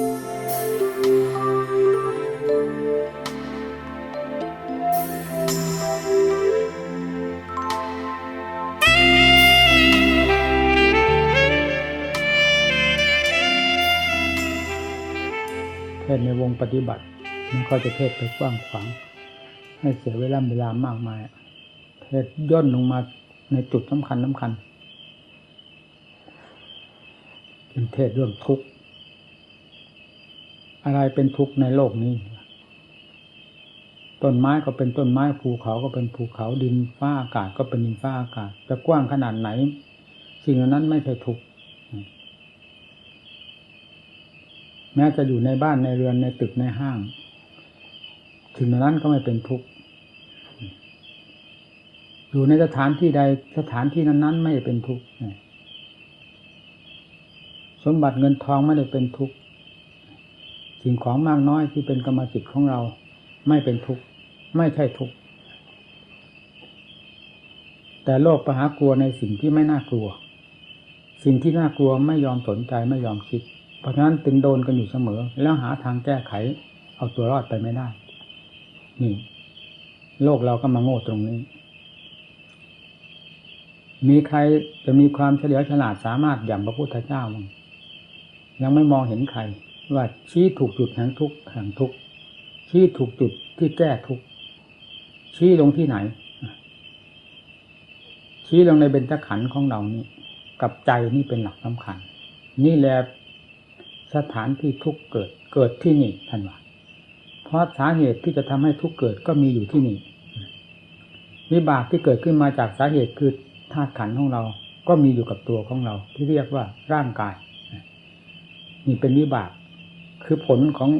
เทศในวงปฏิบัติมันก็จะเทศไปกว้างขวางให้เสียเวลาเวลามากมาย เทศย่นลงมาในจุดสำคัญสำคัญเป็นเทศเรื่องทุกข์ อะไรเป็นทุกข์ในโลกนี้ ต้นไม้ก็เป็นต้นไม้ภูเขาก็เป็นภูเขาดินฟ้าอากาศก็เป็นดินฟ้าอากาศจะกว้างขนาดไหน สิ่งเหล่านั้นไม่ใช่ทุกข์แม้จะอยู่ในบ้านในเรือนในตึกในห้าง ถึงนั้นก็ไม่เป็นทุกข์อยู่ในสถานที่ใดสถานที่นั้น ๆ ไม่เป็นทุกข์สมบัติเงินทองไม่ได้เป็นทุกข์ สิ่งของมากน้อยที่เป็นกรรมสิทธิ์ของเรา ไม่เป็นทุกข์ไม่ใช่ทุกข์แต่โลกประหากลัวในสิ่งที่ไม่น่ากลัว สิ่งที่น่ากลัวไม่ยอมสนใจไม่ยอมคิด เพราะฉะนั้นตึงโดนกันอยู่เสมอ แล้วหาทางแก้ไข เอาตัวรอดไปไม่ได้ นี่ โลกเราก็มาโง่ตรงนี้ มีใครจะมีความเฉลียวฉลาดสามารถอย่างพระพุทธเจ้ามั้งยังไม่มองเห็นใคร ว่าชี้ถูกจุดแห่งทุกแห่งทุกชี้ถูกจุดที่แก้ทุกชี้ลงที่ไหน ชี้ลงในเบญจขันธ์ของเรานี่กับใจนี่เป็นหลักสำคัญ นี่แหละสถานที่ทุกเกิดเกิดที่นี่ท่านว่าเพราะสาเหตุที่จะทำให้ทุกเกิดก็มีอยู่ที่นี่วิบากที่เกิดขึ้นมาจากสาเหตุคือธาตุขันธ์ของเรา ก็มีอยู่กับตัวของเรา ที่เรียกว่าร่างกายนี่เป็นวิบาก คือผลของ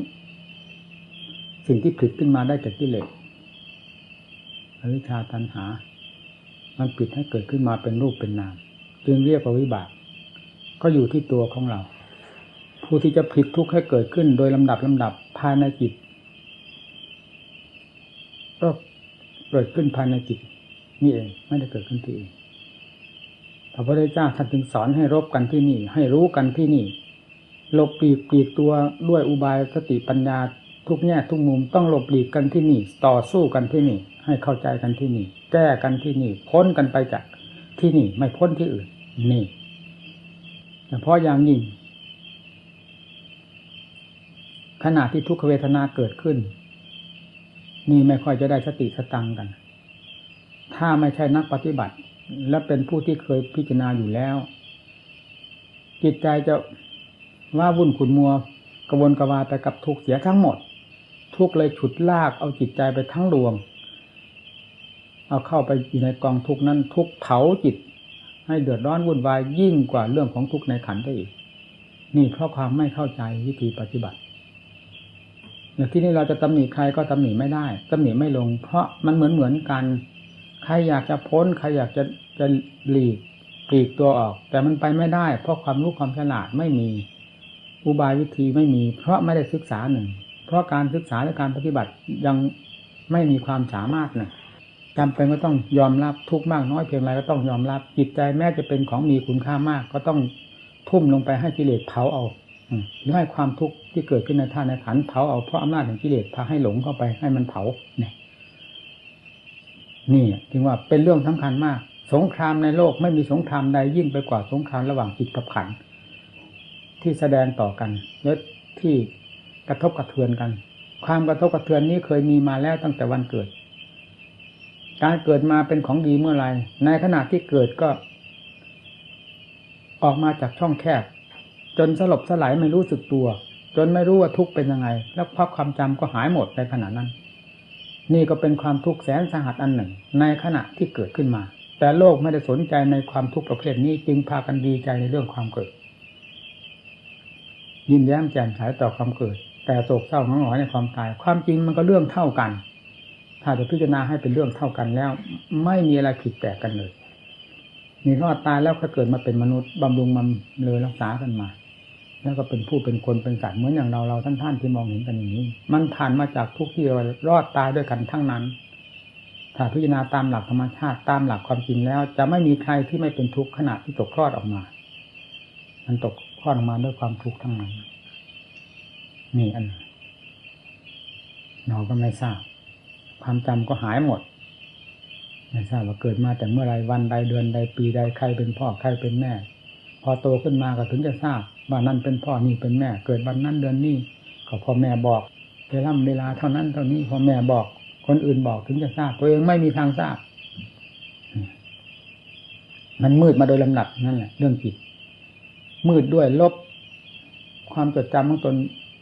สิ่งที่ผลิตขึ้นมาได้จากกิเลสอวิชชาตันหา มันปิดให้เกิดขึ้นมาเป็นรูปเป็นนาม จึงเรียกว่าวิบาก ก็อยู่ที่ตัวของเรา ผู้ที่จะผลิตทุกข์ให้เกิดขึ้นโดยลำดับลำดับภายในจิต ก็เกิดขึ้นภายในจิตนี่เองไม่ได้เกิดขึ้นที่อื่นพระพุทธเจ้าท่านจึงสอนให้รบกันที่นี่ ให้รู้กันที่นี่ ลบปลีกปลีกตัวด้วยอุบายสติปัญญาทุกแง่ทุกมุมต้องหลบหลีกกันที่นี่ ต่อสู้กันที่นี่ ให้เข้าใจกันที่นี่ แก้กันที่นี่ พ้นกันไปจากที่นี่ไม่พ้นที่อื่น นี่เฉพาะอย่างยิ่งขณะที่ทุกขเวทนาเกิดขึ้น นี่ไม่ค่อยจะได้สติสตังกัน ถ้าไม่ใช่นักปฏิบัติ และเป็นผู้ที่เคยพิจารณาอยู่แล้ว จิตใจจะ ว่าวุ่นขุนมัวกระวนกระวายไปกับทุกเสียทั้งหมด ทุกเลยฉุดลากเอาจิตใจไปทั้งดวง เอาเข้าไปอยู่ในกองทุกนั้น ทุกเผาจิต ให้เดือดร้อนวุ่นวายยิ่งกว่าเรื่องของทุกในขันได้อีก นี่เพราะความไม่เข้าใจวิธีปฏิบัติอย่างที่นี่เราจะตำหนิใครก็ตำหนิไม่ได้ตำหนิไม่ลง เพราะมันเหมือนเหมือนกัน ใครอยากจะพ้น ใครอยากจะจะหลีกปลีกตัวออก แต่มันไปไม่ได้ เพราะความรู้ความฉลาดไม่มี อุบายวิธีไม่มี เพราะไม่ได้ศึกษาหนึ่ง เพราะการศึกษาและการปฏิบัติยังไม่มีความสามารถนึ่งจำเป็นก็ต้องยอมรับทุกมากน้อยเพียงไรก็ต้องยอมรับจิตใจแม้จะเป็นของมีคุณค่ามาก ก็ต้องทุ่มลงไปให้กิเลสเผาเอาหรือให้ความทุกข์ที่เกิดขึ้นในท่านในขันเผาเอาเพราะอำนาจของกิเลสพาให้หลงเข้าไปให้มันเผาเนี่ยนี่จึงว่าเป็นเรื่องสำคัญมาก สงครามในโลกไม่มีสงครามใดยิ่งไปกว่าสงครามระหว่างจิตกับขันธ์ ที่แสดงต่อกันและที่กระทบกระเทือนกัน ความกระทบกระเทือนนี้เคยมีมาแล้วตั้งแต่วันเกิด การเกิดมาเป็นของดีเมื่อไรในขณะที่เกิดก็ ออกมาจากช่องแคบ จนสลบสลายไม่รู้สึกตัว จนไม่รู้ว่าทุกข์เป็นยังไง แล้วพักความจำก็หายหมดในขณะนั้น นี่ก็เป็นความทุกข์แสนสาหัสอันหนึ่ง ในขณะที่เกิดขึ้นมา แต่โลกไม่ได้สนใจในความทุกข์ประเภทนี้จึงพากันดีใจในเรื่องความเกิด ยินแย้มแจ่มใสต่อความเกิด แต่โศกเศร้าหงอยในความตาย ความจริงมันก็เรื่องเท่ากัน ถ้าจะพิจารณาให้เป็นเรื่องเท่ากันแล้ว ไม่มีอะไรผิดแปลกกันเลยนี่รอดตายแล้วก็เกิดมาเป็นมนุษย์บำรุงมันเลยรักษากันมา แล้วก็เป็นผู้เป็นคนเป็นสัตว์เหมือนอย่างเราเราท่านท่านที่มองเห็นกันอย่างนี้ มันผ่านมาจากทุกที่รารอดตายด้วยกันทั้งนั้น ถ้าพิจารณาตามหลักธรรมชาติตามหลักความจริงแล้ว จะไม่มีใครที่ไม่เป็นทุกข์ขณะที่ตกคลอดออกมา มันตก คลอดออกมาด้วยความทุกข์ทั้งนั้นนี่อันหนึ่งเราก็ไม่ทราบ ความจำก็หายหมด ไม่ทราบว่าเกิดมาแต่เมื่อไรวันใดเดือนใดปีใดใครเป็นพ่อใครเป็นแม่ พอโตขึ้นมาก็ถึงจะทราบว่านั่นเป็นพ่อนี่เป็นแม่ เกิดวันนั้นเดือนนี้ก็พ่อแม่บอกเวลาเวลาเท่านั้นเท่านี้พ่อแม่บอก คนอื่นบอกถึงจะทราบ ตัวเองไม่มีทางทราบ มันมืดมาโดยลำดับนั่นแหละเรื่องจิต มืดด้วยลบ ความจดจำของตน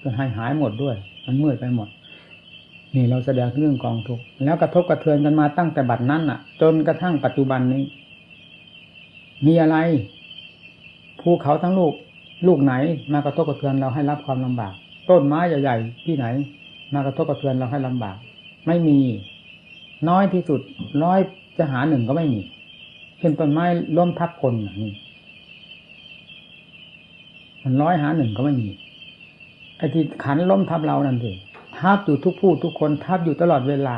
จนหายหายหมดด้วย มันมืดไปหมด นี่เราแสดงเรื่องกองทุกข์แล้วกระทบกระเทือนกันมาตั้งแต่บัดนั้นน่ะ จนกระทั่งปัจจุบันนี้ มีอะไรภูเขาทั้งลูกลูกไหน มากระทบกระเทือนเราให้รับความลำบาก ต้นไม้ใหญ่ๆที่ไหน มากระทบกระเทือนเราให้ลำบาก ไม่มี น้อยที่สุดร้อยจะหาหนึ่งก็ไม่มีเช่นต้นไม้ล้มทับคนอย่างนี้ มันร้อยหาหนึ่งก็ไม่มีไอ้ที่ขันล้มทับเรานั่นสิทับอยู่ทุกผู้ทุกคนทับอยู่ตลอดเวลา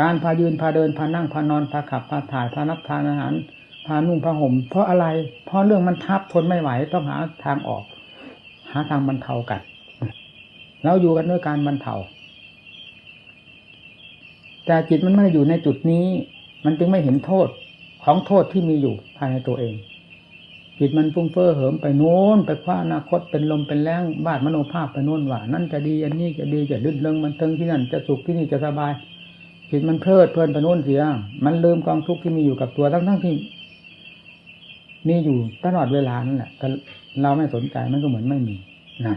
การพายืนพาเดินพานั่งพานอนพาขับพาถ่ายพานับทานอาหารพานุ่งพาห่มเพราะอะไร เพราะเรื่องมันทับทนไม่ไหวต้องหาทางออก หาทางบรรเทากันเราอยู่กันด้วยการบรรเทาแต่จิตมันไม่ได้อยู่ในจุดนี้ มันจึงไม่เห็นโทษของโทษที่มีอยู่ภายในตัวเอง จิตมันฟุ้งเฟ้อเหิมไปโน้นไปคว้าอนาคตเป็นลมเป็นแรงบาดมโนภาพไปโน้นว่านั่นจะดีอันนี้จะดีจะลื่นเริงมันเทิงที่นั่นจะสุขที่นี่จะสบาย จิตมันเพลิดเพลินไปโน้นเสีย มันลืมกองทุกข์ที่มีอยู่กับตัวทั้งทั้งที่ มีอยู่ตลอดเวลานั่นแหละแต่เราไม่สนใจมันก็เหมือนไม่มีนะ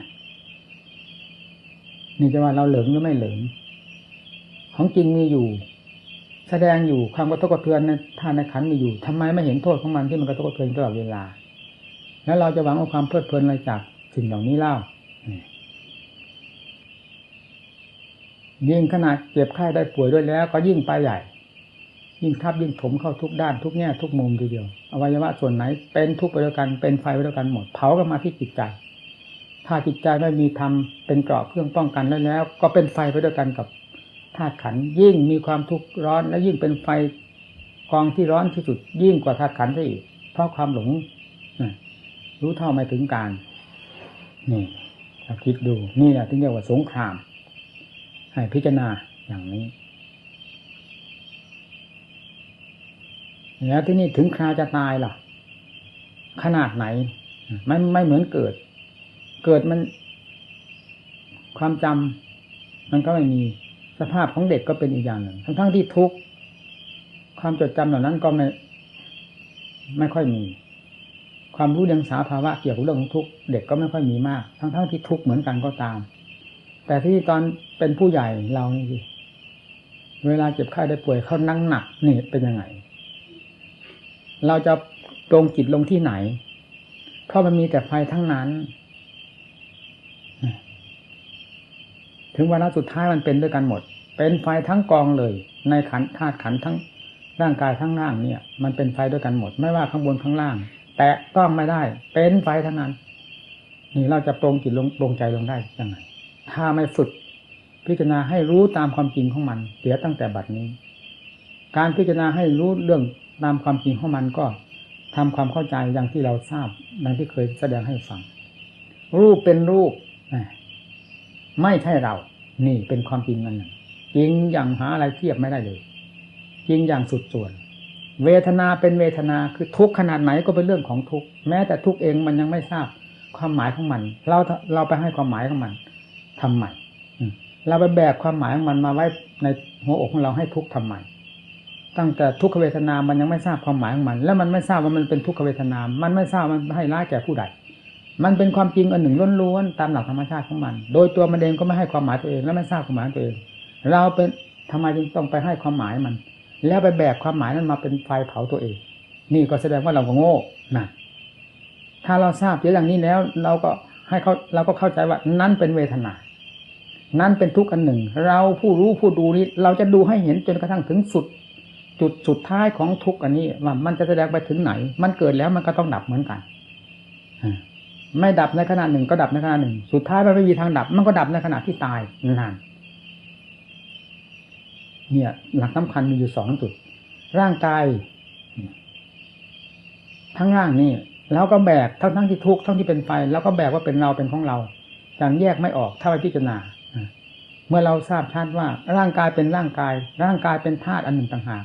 นี่จะว่าเราเหลิงหรือไม่เหลิงของจริงมีอยู่ แสดงอยู่ความกระทบกระเทือนในท่านในขันมีอยู่ทำไมไม่เห็นโทษของมันที่มันกระทบกระเทือนตลอดเวลา แล้วเราจะหวังเอาความเพลิดเพลินอะไรจากสิ่งเหล่านี้เล่ายิ่งขนาดเจ็บไข้ได้ป่วยด้วยแล้ว ก็ยิ่งไปใหญ่ ยิ่งทับยิ่งถมเข้าทุกด้านทุกแง่ทุกมุมทีเดียวอวัยวะส่วนไหน เป็นทุกข์ไปด้วยกันเป็นไฟไปด้วยกันหมดเผากันมาที่จิตใจ ถ้าจิตใจไม่มีธรรมเป็นเกราะเครื่องป้องกันแล้วแล้ว ก็เป็นไฟไปด้วยกันกับธาตุขันยิ่งมีความทุกข์ร้อนและยิ่งเป็นไฟกองที่ร้อนที่สุดยิ่งกว่าธาตุขันซะอีกเพราะความหลง รู้เท่าไม่ถึงการ นี่ถ้าคิดดู นี่แหละที่เรียกว่าสงคราม ให้พิจารณาอย่างนี้ แล้วที่นี่ถึงคราจะตายล่ะ ขนาดไหน ไม่ไม่เหมือนเกิด เกิดมัน ความจำมันก็ไม่มีสภาพของเด็กก็เป็นอีกอย่างหนึ่ง ทั้งทั้งที่ทุกข์ความจดจำเหล่านั้นก็ไม่ ไม่ค่อยมี ความรู้เรื่องสาภาวะเกี่ยวกับเรื่องของทุกข์เด็กก็ไม่ค่อยมีมาก ทั้งทั้งที่ทุกข์เหมือนกันก็ตาม แต่ที่ตอนเป็นผู้ใหญ่เรานี่สิเวลาเจ็บไข้ได้ป่วยเขานั่งหนักนี่เป็นยังไง เราจะตรงจิตลงที่ไหน เพราะมันมีแต่ไฟทั้งนั้น ถึงวันสุดท้ายมันเป็นด้วยกันหมด เป็นไฟทั้งกองเลย ในขันธาตุขันทั้งร่างกายทั้งล่างเนี่ย มันเป็นไฟด้วยกันหมด ไม่ว่าข้างบนข้างล่าง แต่ต้องไม่ได้ เป็นไฟทั้งนั้น นี่เราจะตรงจิตลงตรงใจลงได้ยังไงถ้าไม่ฝึกพิจารณาให้รู้ตามความจริงของมัน เสียตั้งแต่บัดนี้ การพิจารณาให้รู้เรื่องตามความจริงของมันก็ทำความเข้าใจอย่างที่เราทราบดังที่เคยแสดงให้ฟัง รูปเป็นรูปไม่ใช่เรา นี่เป็นความจริงนั่นจริงอย่างหาอะไรเทียบไม่ได้เลย จริงอย่างสุดส่วน เวทนาเป็นเวทนาคือทุกขนาดไหนก็เป็นเรื่องของทุกแม้แต่ทุกเองมันยังไม่ทราบความหมายของมัน เราเราไปให้ความหมายของมันทำใหม่เราไปแบกความหมายของมันมาไว้ในหัวอกของเราให้ทุกทำใหม่ตั้งแต่ทุกขเวทนา มันยังไม่ทราบความหมายของมัน แล้วมันไม่ทราบว่ามันเป็นทุกขเวทนา มันไม่ทราบมันให้ร้ายแก่ผู้ใด มันเป็นความจริงอันหนึ่งล้วนๆตามหลักธรรมชาติของมัน โดยตัวมันเองก็ไม่ให้ความหมายตัวเอง และไม่ทราบความหมายตัวเอง เราเป็นทำไมจึงต้องไปให้ความหมายมัน แล้วไปแบกความหมายนั้นมาเป็นไฟเผาตัวเอง นี่ก็แสดงว่าเราก็โง่นะถ้าเราทราบเยอะอย่างนี้แล้ว เราก็ให้เขาเราก็เข้าใจว่านั้นเป็นเวทนา นั้นเป็นทุกข์อันหนึ่ง เราผู้รู้ผู้ดูนี้ เราจะดูให้เห็นจนกระทั่งถึงสุด จุดสุดท้ายของทุกข์อันนี้ว่ามันจะแสดงไปถึงไหน มันเกิดแล้วมันก็ต้องดับเหมือนกันไม่ดับในขณะหนึ่งก็ดับในขณะหนึ่ง สุดท้ายมันไม่มีทางดับ มันก็ดับในขณะที่ตายนาน เนี่ย หลักสำคัญมีอยู่สองจุด ร่างกาย ทั้งร่างนี่แล้วก็แบกทั้งทั้งที่ทุกข์ทั้งที่เป็นไฟแล้วก็แบกว่าเป็นเราเป็นของเราอย่างแยกไม่ออกถ้าไปพิจารณาเมื่อเราทราบชัดว่า ร่างกายเป็นร่างกาย ร่างกายเป็นธาตุอันหนึ่งต่างหาก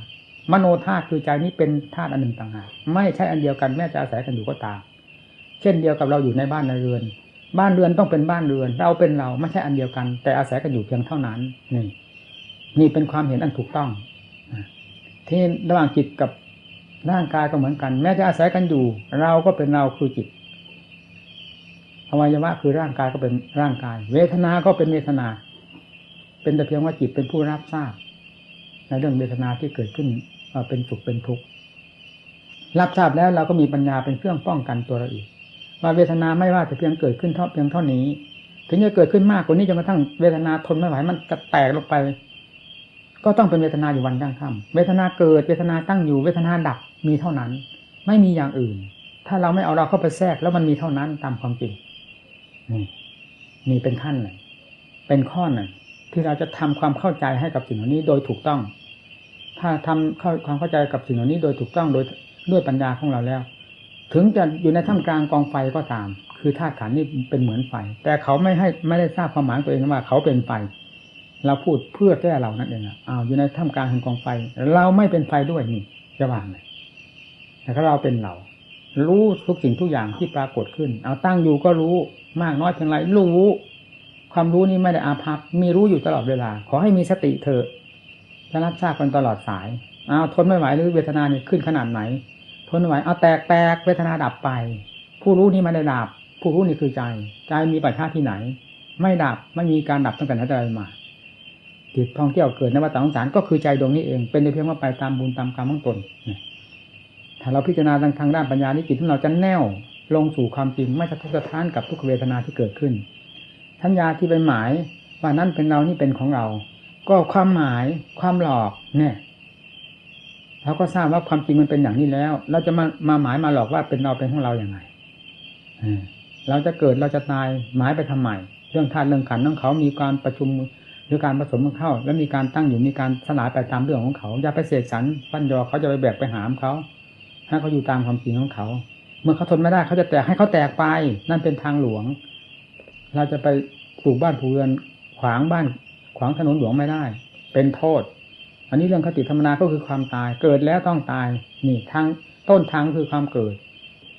มโนธาตุคือใจนี้เป็นธาตุอันหนึ่งต่างหากไม่ใช่อันเดียวกันแม้จะอาศัยกันอยู่ก็ตามเช่นเดียวกับเราอยู่ในบ้านในเรือน บ้านเรือนต้องเป็นบ้านเรือน เราเป็นเราไม่ใช่อันเดียวกัน แต่อาศัยกันอยู่เพียงเท่านั้นนี่ นี่เป็นความเห็นอันถูกต้องที่ระหว่างจิตกับร่างกายก็เหมือนกัน แม้จะอาศัยกันอยู่ เราก็เป็นเราคือจิตอวัยวะคือร่างกายก็เป็นร่างกาย เวทนา ก็เป็นเวทนา เป็นแต่เพียงว่าจิตเป็นผู้รับทราบ ในเรื่องเวทนาที่เกิดขึ้นเป็นสุขเป็นทุกข์รับทราบแล้วเราก็มีปัญญาเป็นเครื่องป้องกันตัวเราอีกว่าเวทนาไม่ว่าจะเพียงเกิดขึ้นเท่าเพียงเท่านี้ ถึงจะเกิดขึ้นมากกว่านี้จนกระทั่งเวทนาทนไม่ไหวมันจะแตกลงไป ก็ต้องเป็นเวทนาอยู่วันยั่งค่ำเวทนาเกิดเวทนาตั้งอยู่เวทนาดับมีเท่านั้น ไม่มีอย่างอื่น ถ้าเราไม่เอาเราเข้าไปแทรกแล้วมันมีเท่านั้นตามความจริงนี่นี่เป็นขั้นหนึ่งเป็นข้อหนึ่งที่เราจะทำความเข้าใจให้กับสิ่งเหล่านี้โดยถูกต้อง ถ้าทำเข้าความเข้าใจกับสิ่งเหล่านี้โดยถูกต้องโดยด้วยปัญญาของเราแล้ว ถึงจะอยู่ในท่ามกลางกองไฟก็ตาม คือธาตุขันนี่เป็นเหมือนไฟ แต่เขาไม่ให้ไม่ได้ทราบความหมายตัวเองว่าเขาเป็นไฟ เราพูดเพื่อแก้เรานั่นเองอะอ้าวอยู่ในท่ามกลางแห่งกองไฟ เราไม่เป็นไฟด้วยนี่จะว่างเลยแต่ถ้าเราเป็นเรา รู้ทุกสิ่งทุกอย่างที่ปรากฏขึ้น เอาตั้งอยู่ก็รู้มากน้อยเพียงไรรู้ ความรู้นี้ไม่ได้อาภัพ มีรู้อยู่ตลอดเวลา ขอให้มีสติเถอะจะรับทราบกันตลอดสายเอาทนไม่ไหวหรือเวทนาเนี่ยขึ้นขนาดไหน ทนไม่ไหวเอาแตกแตกเวทนาดับไป ผู้รู้นี้ไม่ได้ดับ ผู้รู้นี่คือใจ ใจมีปัจจัยที่ไหน ไม่ดับไม่มีการดับตั้งแต่ไหนแต่ไรมา จิตท่องเที่ยวเกิดในวัฏสงสารก็คือใจดวงนี้เอง เป็นเพียงว่าไปตามบุญตามกรรมของตนถ้าเราพิจารณาทางด้านปัญญานี้จิตของเราจะแน่วลงสู่ความจริงไม่สะทกสะท้านกับทุกเวทนาที่เกิดขึ้นทัญญาที่เป็นหมายว่านั่นเป็นเรานี่เป็นของเรา ก็ความหมายความหลอกเนี่ยเราก็ทราบว่าความจริงมันเป็นอย่างนี้แล้ว เราจะมามาหมายมาหลอกว่าเป็นเราเป็นของเราอย่างไรเราจะเกิดเราจะตายหมายไปทำไมเรื่องธาตุเรื่องขันของเขามีการประชุม หรือการผสมกันเข้า แล้วมีการตั้งอยู่มีการสลายไปตามเรื่องของเขาอย่าไปเสกสรรปั้นยอเขาจะไปแบกไปหามเขาให้เขาอยู่ตามความจริงของเขา เมื่อเขาทนไม่ได้เขาจะแตกให้เขาแตกไป นั่นเป็นทางหลวง เราจะไปปลูกบ้านปลูกเรือนขวางบ้าน ขวางถนนหลวงไม่ได้ เป็นโทษ อันนี้เรื่องคติธรรมนาก็คือความตาย เกิดแล้วต้องตายนี่ทางต้นทางคือความเกิด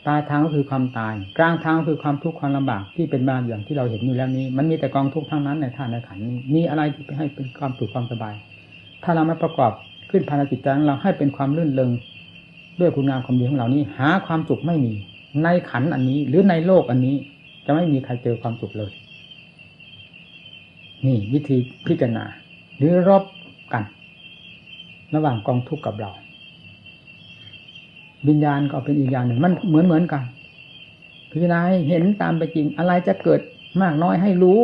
ปลายทางก็คือความตาย กลางทางก็คือความทุกข์ความลำบากที่เป็นบาอย่างที่เราเห็นอยู่แล้วนี้ มันมีแต่กองทุกข์ทั้งนั้นในท่านในขันนี้มีอะไรที่ให้เป็นความสุขความสบาย ถ้าเราไม่ประกอบขึ้นภายในจิตใจของเราให้เป็นความลื่นเลงด้วยคุณงามความดีของเรานี้ หาความสุขไม่มี ในขันอันนี้ หรือในโลกอันนี้ จะไม่มีใครเจอความสุขเลย นี่ วิธีพิจารณา หรือรบกัน ระหว่างกองทุกข์กับเรา วิญญาณก็เป็นอีกอย่างหนึ่ง มันเหมือนเหมือนกันพิจารณาให้เห็นตามไปจริง อะไรจะเกิดมากน้อยให้รู้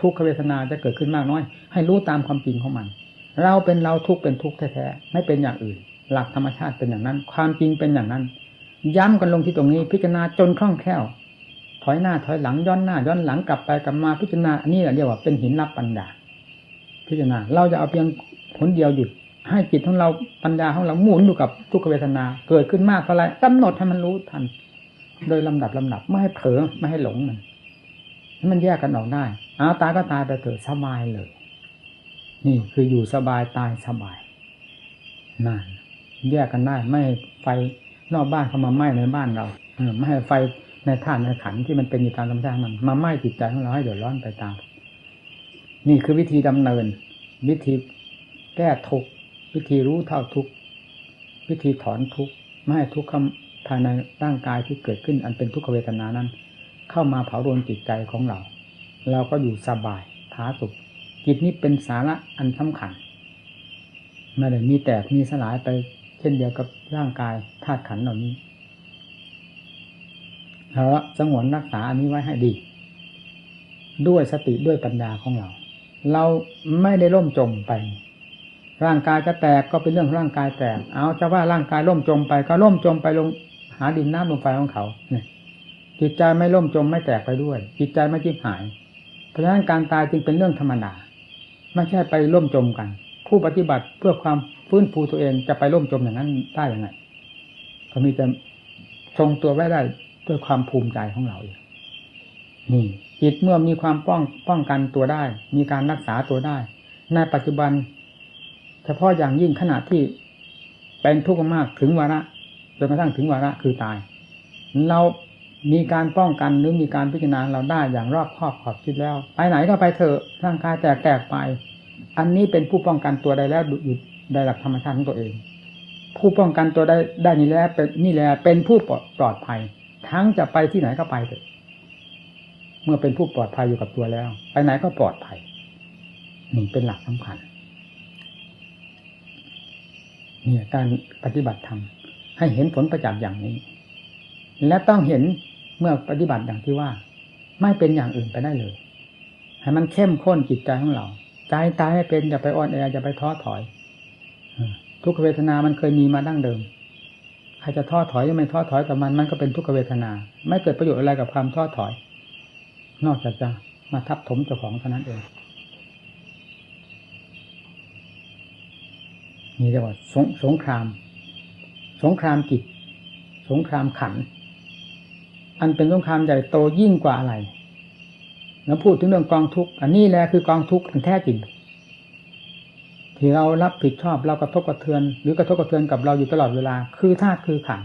ทุกขเวทนาจะเกิดขึ้นมากน้อย ให้รู้ตามความจริงของมัน เราเป็นเราทุกเป็นทุกแท้ๆไม่เป็นอย่างอื่น หลักธรรมชาติเป็นอย่างนั้น ความจริงเป็นอย่างนั้น ย้ำกันลงที่ตรงนี้ พิจารณาจนคล่องแคล่ว ถอยหน้าถอยหลังย้อนหน้าย้อนหลังกลับไปกลับมาพิจารณาอันนี้แหละเรียกว่าเป็นหินรับปัญญาพิจารณาเราจะเอาเพียงผลเดียวหยุด ให้จิตของเราปัญญาของเราหมุนอยู่กับทุกขเวทนา เกิดขึ้นมากเท่าไรกำหนดให้มันรู้ทัน โดยลำดับลำดับไม่ให้เผลอไม่ให้หลงมันให้มันแยกกันออกได้อาตายก็ตายไปเถอะสบายเลย นี่คืออยู่สบายตายสบายนั่นแยกกันได้ ไม่ให้ไฟนอกบ้านเข้ามาไหม้ในบ้านเราไม่ให้ไฟในท่านในขันที่มันเป็นอยู่ตามธรรมชาติมันมาไหม้จิตใจของเราให้เดือดร้อนไปตาม นี่คือวิธีดำเนิน วิธีแก้ทุกข์ วิธีรู้เท่าทุกวิธีถอนทุกไม่ให้ทุกข์ภายในร่างกายที่เกิดขึ้น อันเป็นทุกขเวทนานั้น เข้ามาเผารนจิตใจของเรา เราก็อยู่สบายผาสุขจิตนี้เป็นสาระอันสำคัญไม่ได้มีแตกมีสลายไปเช่นเดียวกับร่างกายธาตุขันเหล่านี้เราสงวนรักษาอันนี้ไว้ให้ดี ด้วยสติด้วยปัญญาของเรา เราไม่ได้ล่มจมไป ร่างกายจะแตกก็เป็นเรื่องร่างกายแตก เอาจะว่าร่างกายล่มจมไป ก็ล่มจมไปลงหาดินน้ำลมไฟของเขาเนี่ยจิตใจไม่ล่มจมไม่แตกไปด้วย จิตใจไม่จิบหาย เพราะฉะนั้นการตายจึงเป็นเรื่องธรรมดาไม่ใช่ไปล่มจมกัน ผู้ปฏิบัติเพื่อความฟื้นฟูตัวเองจะไปล่มจมอย่างนั้นได้ยังไงก็มีแต่ทรงตัวไว้ได้ด้วยความภูมิใจของเราเองนี่จิตเมื่อมีความป้องป้องกันตัวได้ มีการรักษาตัวได้ ในปัจจุบัน เฉพาะอย่างยิ่งขณะที่เป็นทุกข์มากถึงวาระจนกระทั่งถึงวาระคือตาย เรามีการป้องกันหรือมีการพิจารณาเราได้อย่างรอบคอบขอบคิดแล้ว ไปไหนก็ไปเถอะร่างกายแตกแตกไป อันนี้เป็นผู้ป้องกันตัวได้แล้วอยู่ในหลักธรรมชาติของตัวเอง ผู้ป้องกันตัวได้ได้นี่แล้วเป็นนี่แหละเป็นผู้ปลอดภัย ทั้งจะไปที่ไหนก็ไปเถอะ เมื่อเป็นผู้ปลอดภัยอยู่กับตัวแล้ว ไปไหนก็ปลอดภัยนี่เป็นหลักสำคัญ เนี่ยการปฏิบัติธรรมให้เห็นผลประจักษ์อย่างนี้ และต้องเห็นเมื่อปฏิบัติอย่างที่ว่า ไม่เป็นอย่างอื่นไปได้เลย ให้มันเข้มข้นจิตใจของเราใจตายให้เป็นอย่าไปอ่อนแออย่าไปท้อถอยทุกขเวทนามันเคยมีมาดั้งเดิมใครจะท้อถอยหรือไม่ท้อถอยกับมันมันก็เป็นทุกขเวทนา ไม่เกิดประโยชน์อะไรกับความท้อถอย นอกจากจะมาทับถมเจ้าของเท่านั้นเอง นี่เรียกว่าสงสงคราม สงครามจิต สงครามขัน อันเป็นสงครามใหญ่โตยิ่งกว่าอะไร แล้วพูดถึงเรื่องกองทุกข์อันนี้แหละคือกองทุกข์อันแท้จริง ที่เรารับผิดชอบเรากระทบกระเทือน หรือกระทบกระเทือนกับเราอยู่ตลอดเวลา คือธาตุคือขัน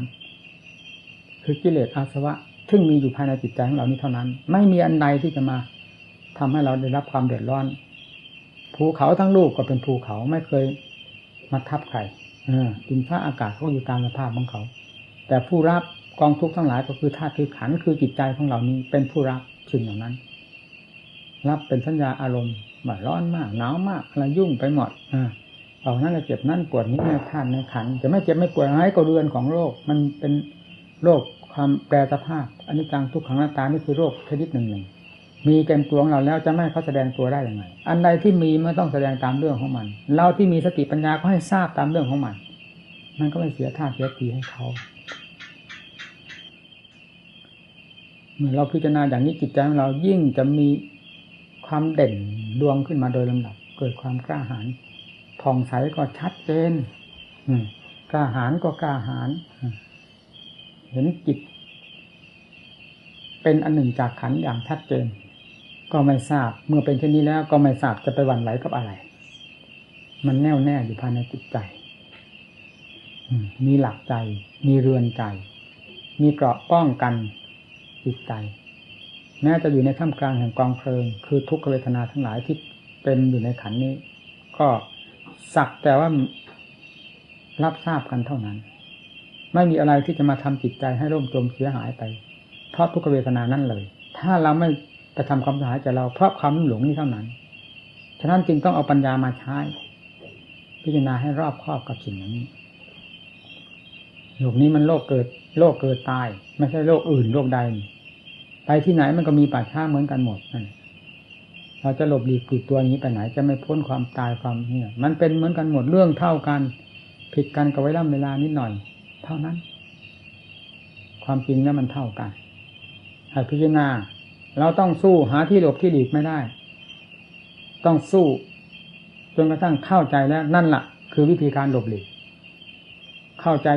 คือกิเลสอาสวะ ซึ่งมีอยู่ภายในจิตใจของเรานี้เท่านั้น ไม่มีอันใดที่จะมาทำให้เราได้รับความเดือดร้อน ภูเขาทั้งลูกก็เป็นภูเขาไม่เคย มาทับใครดินฟ้าอากาศเขาอยู่ตามสภาพของเขา แต่ผู้รับกองทุกข์ทั้งหลายก็คือธาตุคือขันคือจิตใจของเรานี้เป็นผู้รับสิ่งเหล่านั้น รับเป็นสัญญาอารมณ์แบบร้อนมากหนาวมากอะไรยุ่งไปหมดอ่าเอานั่นเจ็บนั่นปวดนี้ในธาตุในขันจะไม่เจ็บไม่ปวดอะไรก็เรือนของโรค มันเป็นโรคความแปรสภาพอันนี้จังทุกขังหน้าตานี่คือโรคชนิดหนึ่งหนึ่ง มีเต็มตัวงเราแล้วจะไม่เขาแสดงตัวได้ยังไง อันใดที่มีไม่ต้องแสดงตามเรื่องของมัน เราที่มีสติปัญญาก็ให้ทราบตามเรื่องของมัน มันก็ไม่เสียท่าเสียทีให้เขาเมื่อเราพิจารณาอย่างนี้จิตใจของเรายิ่งจะมีความเด่นดวงขึ้นมาโดยลำดับ เกิดความกล้าหาญผ่องใสก็ชัดเจนกล้าหาญก็กล้าหาญเห็นจิตเป็นอันหนึ่งจากขันอย่างชัดเจน ก็ไม่ทราบ เมื่อเป็นเช่นนี้แล้วก็ไม่ทราบจะไปหวั่นไหวกับอะไร มันแน่วแน่อยู่ภายในจิตใจมีหลักใจ มีเรือนใจ มีเกราะป้องกันจิตใจ แม้จะอยู่ในท่ามกลางแห่งกองเพลิง คือทุกขเวทนาทั้งหลายที่เป็นอยู่ในขันนี้ ก็สักแต่ว่ารับทราบกันเท่านั้น ไม่มีอะไรที่จะมาทำจิตใจให้ร่มจมเสียหายไป เพราะทุกขเวทนานั้นเลย ถ้าเราไม่ กระทำความสหายจากเราเพราะความหลงนี้เท่านั้น ฉะนั้นจึงต้องเอาปัญญามาใช้ พิจารณาให้รอบครอบกับสิ่งนี้โลกนี้มันโลกเกิด โลกเกิดตาย ไม่ใช่โลกอื่นโลกใด ไปที่ไหนมันก็มีป่าช้าเหมือนกันหมดนั่นเราจะหลบหลีกปิดตัวนี้ไปไหนจะไม่พ้นความตายความเนี่ยมันเป็นเหมือนกันหมดเรื่องเท่ากัน ผิดกันกับไว้ล่ำเวลานิดหน่อย เท่านั้น ความจริงแล้วมันเท่ากันให้พิจารณา เราต้องสู้หาที่หลบที่หลีกไม่ได้ ต้องสู้จนกระทั่งเข้าใจแล้วนั่นแหละคือวิธีการหลบหลีก เข้าใจ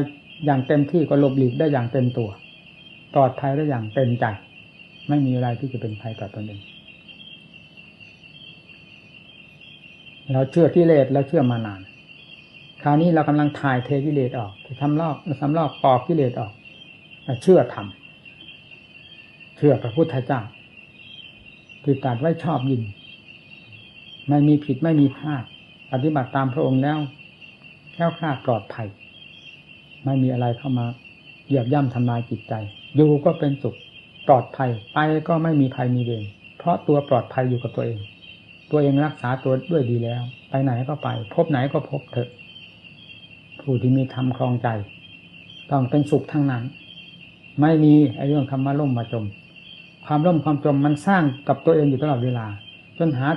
อย่างเต็มที่ก็หลบหลีกได้อย่างเต็มตัวปลอดภัยได้อย่างเต็มใจ ไม่มีอะไรที่จะเป็นภัยต่อตนเองเราเชื่อกิเลสเราเชื่อมานาน คราวนี้เรากำลังถ่ายเทกิเลสออกทำลอกทำลอกปอกกิเลสออกเชื่อธรรมเชื่อพระพุทธเจ้า ที่ตัดไว้ชอบยินไม่มีผิดไม่มีพลาด ปฏิบัติตามพระองค์แล้วแค่คลาดปลอดภัย ไม่มีอะไรเข้ามาเหยียบย่ำทำลายจิตใจ อยู่ก็เป็นสุขปลอดภัย ไปก็ไม่มีภัยมีเวรเพราะตัวปลอดภัยอยู่กับตัวเอง ตัวเองรักษาตัวด้วยดีแล้ว ไปไหนก็ไป พบไหนก็พบเถอะ ผู้ที่มีธรรมครองใจ ต้องเป็นสุขทั้งนั้น ไม่มีไอ้เรื่องคำมาล่มมาจม ความร่มความจมมันสร้างกับตัวเองอยู่ตลอดเวลา จนหา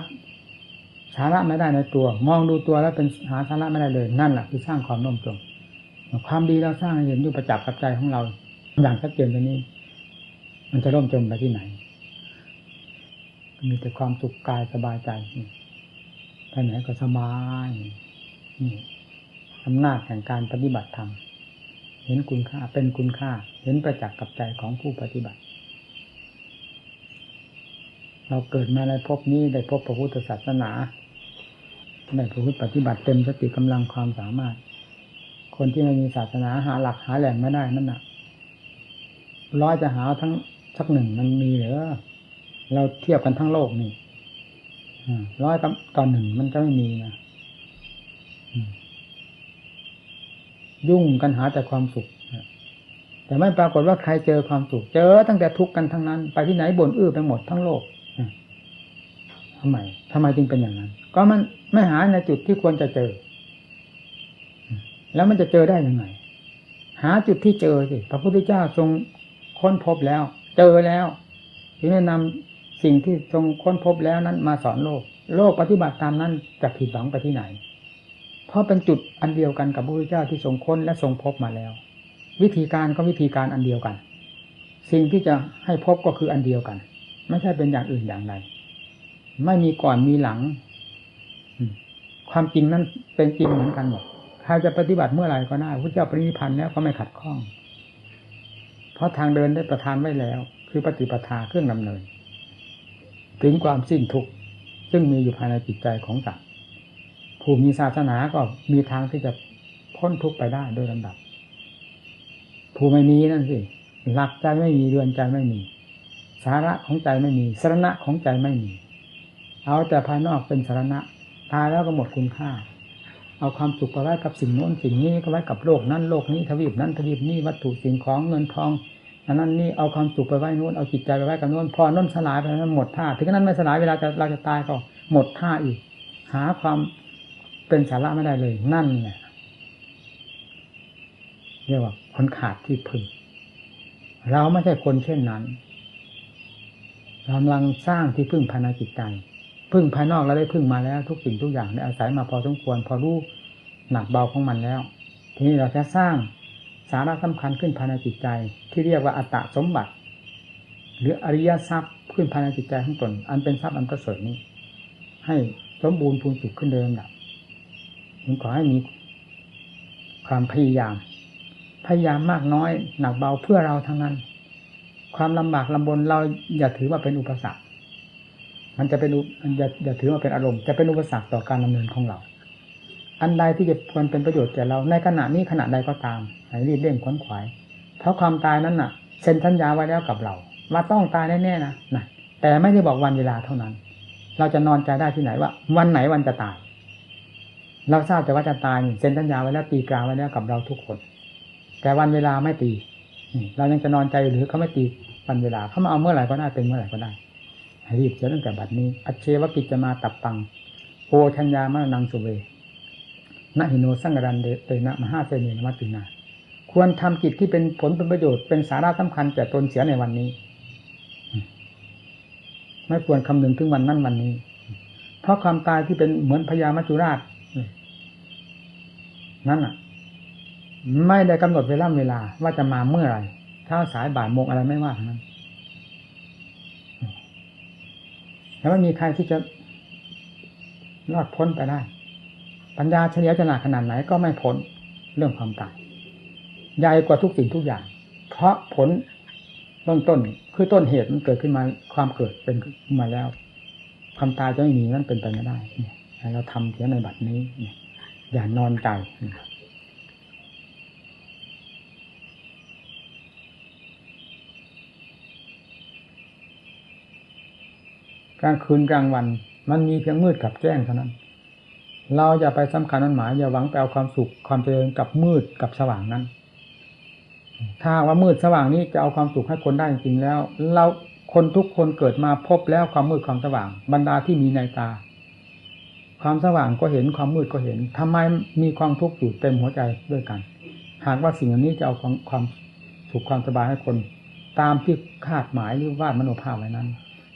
สาระไม่ได้ในตัว มองดูตัวแล้วเป็นหาสาระไม่ได้เลยนั่นแหละคือสร้างความร่มจม ความดีเราสร้างเห็นอยู่ประจักษ์กับใจของเรา อย่างชัดเจนตรงนี้ มันจะร่มจมไปที่ไหน มีแต่ความสุขกายสบายใจไปไหนก็สบายนี่อำนาจแห่งการปฏิบัติธรรมเห็นคุณค่าเป็นคุณค่า เห็นประจักษ์กับใจของผู้ปฏิบัติ เราเกิดมาในภพนี้ได้พบพระพุทธศาสนาได้ประพฤติปฏิบัติเต็มสติกำลังความสามารถ คนที่ไม่มีศาสนาหาหลักหาแหล่งไม่ได้นั่นน่ะร้อยจะหาทั้งสักหนึ่งมันมีเหรือเราเทียบกันทั้งโลกนี่ร้อยต่อหนึ่งมันจะไม่มีนะยุ่งกันหาแต่ความสุขแต่ไม่ปรากฏว่าใครเจอความสุข เจอตั้งแต่ทุกข์กันทั้งนั้น ไปที่ไหนบ่นอื้อไปหมดทั้งโลก ทำไมทำไมจึงเป็นอย่างนั้น ก็มันไม่หาในจุดที่ควรจะเจอ แล้วมันจะเจอได้ยังไง หาจุดที่เจอสิพระพุทธเจ้าทรงค้นพบแล้ว เจอแล้วถึงแนะนำสิ่งที่ทรงค้นพบแล้วนั้น มาสอนโลก โลกปฏิบัติตามนั้นจะผิดหวังไปที่ไหน เพราะเป็นจุดอันเดียวกันกับพระพุทธเจ้าที่ทรงค้นและทรงพบมาแล้ว วิธีการก็วิธีการอันเดียวกัน สิ่งที่จะให้พบก็คืออันเดียวกัน ไม่ใช่เป็นอย่างอื่นอย่างใด ไม่มีก่อนมีหลัง ความจริงนั้นเป็นจริงเหมือนกันหมดใครจะปฏิบัติเมื่อไหร่ก็ได้พระเจ้าปรินิพันธ์แล้วก็ไม่ขัดข้อง เพราะทางเดินได้ประทานไว้แล้ว คือปฏิปทาเครื่องดำเนิน ถึงความสิ้นทุกข์ซึ่งมีอยู่ภายในจิตใจของสัตว์ผู้มีศาสนาก็มีทางที่จะพ้นทุกข์ไปได้โดยลำดับ ผู้ไม่มีนั่นสิหลักใจไม่มีเรือนใจไม่มี สาระของใจไม่มีสาระของใจไม่มี เอาแต่ภายนอกเป็นสาระตายแล้วก็หมดคุณค่า เอาความสุขไปไว้กับสิ่งโน้นสิ่งนี้ก็ไว้กับโลกนั้นโลกนี้ทวีปนั้นทวีปนี้วัตถุสิ่งของเงินทองอันนั้นนี่เอาความสุขไปไว้นู้นเอาจิตใจไปไว้กับนู้นพอน้นสลายไปนั้นหมดท่าถึงนั้นไม่สลายเวลาจะเราจะตายก็หมดท่าอีก หาความเป็นสาระไม่ได้เลยนั่นแหละเรียกว่าคนขาดที่พึ่งเราไม่ใช่คนเช่นนั้นกำลังสร้างที่พึ่งภายในจิตใจ พึ่งภายนอกเราได้พึ่งมาแล้ว ทุกสิ่งทุกอย่างได้อาศัยมาพอสมควร พอรู้หนักเบาของมันแล้ว ทีนี้เราจะสร้างสาระสำคัญขึ้นภายในจิตใจ ที่เรียกว่าอัตตสมบัติ หรืออริยทรัพย์ขึ้นภายในจิตใจของตน อันเป็นทรัพย์อันประเสริฐนี้ ให้สมบูรณ์พูนสุขขึ้นเดิมดับผมขอให้มีความพยายาม พยายามมากน้อย หนักเบาเพื่อเราทั้งนั้น ความลำบากลำบนเราอย่าถือว่าเป็นอุปสรรค มันจะเป็นอย่าอย่าถือว่าเป็นอารมณ์จะเป็นอุปสรรคต่อการดำเนินของเรา อันใดที่จะควรเป็นประโยชน์แก่เราในขณะนี้ขณะใดก็ตามให้รีบเร่งขวนขวาย เพราะความตายนั้นน่ะเซ็นสัญญาไว้แล้วกับเราว่าต้องตายแน่ๆนะนะแต่ไม่ได้บอกวันเวลาเท่านั้น เราจะนอนใจได้ที่ไหนว่า วันไหนวันจะตาย เราทราบแต่ว่าจะตายเซ็นสัญญาไว้แล้วตีกราไว้แล้วกับเราทุกคน แต่วันเวลาไม่ตีเรายังจะนอนใจหรือเขาไม่ตีวันเวลาเขามาเอาเมื่อไหร่ก็ได้เป็นเมื่อไหร่ก็ได้ รีบเสียตั้งแต่บัดนี้ อัจเชวกิจจะมาตับตัง โอชัญญามะนังสุเวนะหิโนสังกรันเตนะมหาเสนีนมัตินา ควรทำกิจที่เป็นผลเป็นประโยชน์เป็นสาระสำคัญแก่ตนเสียในวันนี้ ไม่ควรคำนึงถึงวันนั้นวันนี้ เพราะความตายที่เป็นเหมือนพญามัจจุราชนั่นอะ ไม่ได้กำหนดเวลาเวลาว่าจะมาเมื่อไหร่เช้าสายบ่ายโมงอะไรไม่ว่าทั้งนั้น แล้วไม่มีใครที่จะรอดพ้นไปได้ ปัญญาเฉลียวฉลาดขนาดไหนก็ไม่พ้นเรื่องความตายใหญ่กว่าทุกสิ่งทุกอย่าง เพราะผลเบื้องต้นคือต้นเหตุมันเกิดขึ้นมาความเกิดเป็นขึ้นมาแล้ว ความตายจะไม่มีนั่นเป็นไปไม่ได้เนี่ยเราทำเสียในบัดนี้อย่านอนใจ กลางคืนกลางวัน มันมีเพียงมืดกับแจ้งเท่านั้น เราอย่าไปสำคัญนั้นหมายอย่าหวังไปเอาความสุขความเจริญกับมืดกับสว่างนั้น ถ้าว่ามืดสว่างนี้จะเอาความสุขให้คนได้จริงแล้ว เราคนทุกคนเกิดมาพบแล้วความมืดความสว่าง บรรดาที่มีในตา ความสว่างก็เห็นความมืดก็เห็นทำไมมีความทุกข์อยู่เต็มหัวใจด้วยกัน หากว่าสิ่งนี้จะเอาความความสุขความสบายให้คน ตามที่คาดหมายหรือวาดมโนภาพไว้นั้น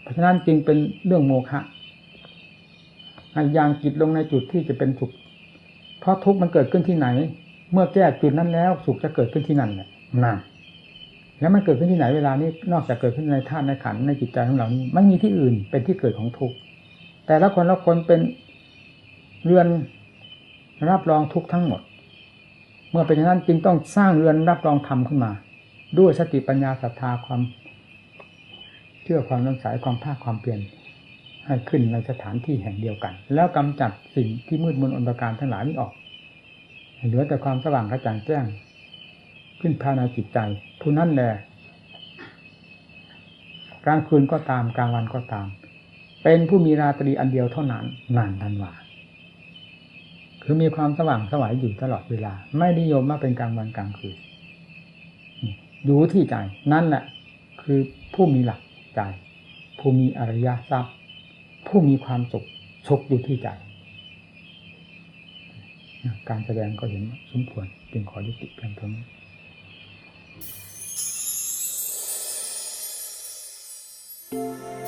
เพราะฉะนั้นจึงเป็นเรื่องโมฆะให้ยางจิตลงในจุดที่จะเป็นสุข เพราะทุกข์มันเกิดขึ้นที่ไหน เมื่อแก้จุดนั้นแล้วสุขจะเกิดขึ้นที่นั่นแหละนั่นแล้วมันเกิดขึ้นที่ไหนเวลานี้นอกจากเกิดขึ้นในธาตุในขันในจิตใจของเรานี้ไม่มีที่อื่นเป็นที่เกิดของทุกข์แต่ละคนละคนเป็นเรือนรับรองทุกข์ทั้งหมด เมื่อเป็นอย่างนั้นจึงต้องสร้างเรือนรับรองธรรมขึ้นมา ด้วยสติปัญญาศรัทธาความ เชื่อความน้ำสายความภาคความเปลี่ยนให้ขึ้นในสถานที่แห่งเดียวกัน แล้วกำจัดสิ่งที่มืดมนอนตรการทั้งหลายนี้ออก เหลือแต่ความสว่างกระจ่างแจ้ง ขึ้นภายในจิตใจผู้นั้นแหละกลางคืนก็ตามกลางวันก็ตาม เป็นผู้มีราตรีอันเดียวเท่านั้นนานทันว่าคือมีความสว่างสวายอยู่ตลอดเวลา ไม่นิยมว่าเป็นกลางวันกลางคืนอยู่ที่ใจนั่นแหละคือผู้มีหลัก จ ผู้มีอริยทรัพย์ ผู้มีความสุขชุขอยู่ที่ใจการแสดงก็เห็นสมควรจึงขอยุติเพียงเท่านี้ thank